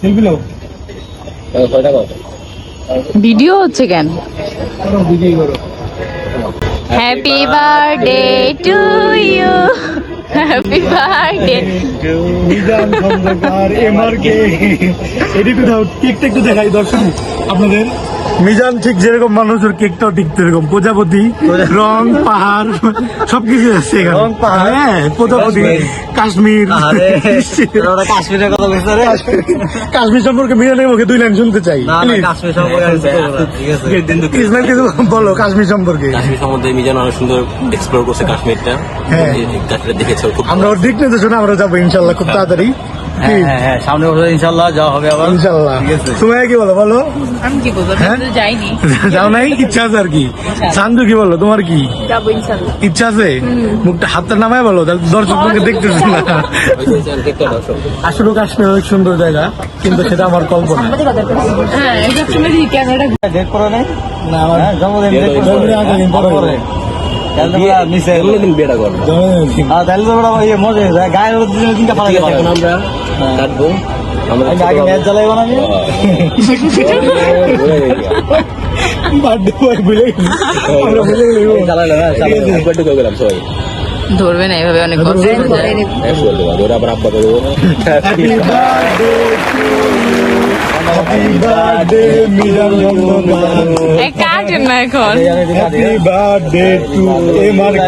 Selfie নাও video হচ্ছে কেন? Video করো happy birthday to you happy birthday Mizan Khandakar MRK এটি কেকটা একটু দেখাই দর্শক আপনাদের মিজান ঠিক যেরকম মানুষের কেকটাও ঠিক সেরকম প্রজাপতি রং পাহাড় সবকিছু আছে এখানে। রং, পাহাড়, হ্যাঁ প্রজাপতি কাশ্মীর। কাশ্মীরের কথা বলছে কাশ্মীর সম্পর্কে মিজানের মুখে দুই লাইন শুনতে চাই কাশ্মীর সম্পর্কে আমি কিছু বলব না, ঠিক আছে। ইসমাইল কিছু বলো কাশ্মীর সম্পর্কে। কাশ্মীর সম্বন্ধে মিজান অনেক সুন্দর এক্সপ্লোর করছে কাশ্মীরটা। হ্যাঁ। কাশ্মীর দেখেছে? আমরা ওর দিক নির্দেশনা আমরা যাব ইনশাল্লাহ খুব তাড়াতাড়ি। হ্যাঁ হ্যাঁ হ্যাঁ সামনে বছর ইনশাল্লাহ যাওয়া হবে আবার। ইনশাল্লাহ। তুমি কি বলো বলো? আমি কি বলব হ্যাঁ? যাইনি। যাও নাই? ইচ্ছা আছে আর কি। সান্দু কি বলো তোমার কি? ইচ্ছা আছে? মুখটা হাতটা নামায় বলো তাহলে দর্শক তোমাকে না। আসলে কাশ্মীর অনেক সুন্দর জায়গা কিন্তু সেটা আমার কল্পনা। হ্যাঁ ক্যামেরাটা না আমার হ্যাঁ জন্মদিন বিয়ে date তো করে জন্মদিন আগে দিন পরে। পরে তাহলে তো পুরা নিচে দিন বিয়েটা করব জন্মদিন। তাহলে তো পুরা ইয়ে মজা হয়ে গায়ের মধ্যে দিনে দিনটা ফালাই ঠিক আছে, পাবে এখন আমরা কাটবো। আমরা আগে ম্যাচ জ্বালাইবো না আমি। Birthday ভুলে আমরা ভুলে গেছি। চালালে না চালালে একবার গেলাম সবাই। ধরবে না এভাবে অনেক কষ্ট আবার আব্বা to you. Happy birthday, Mizan জন্মদিন। এই কাটেন না এখন Happy birthday to MRK.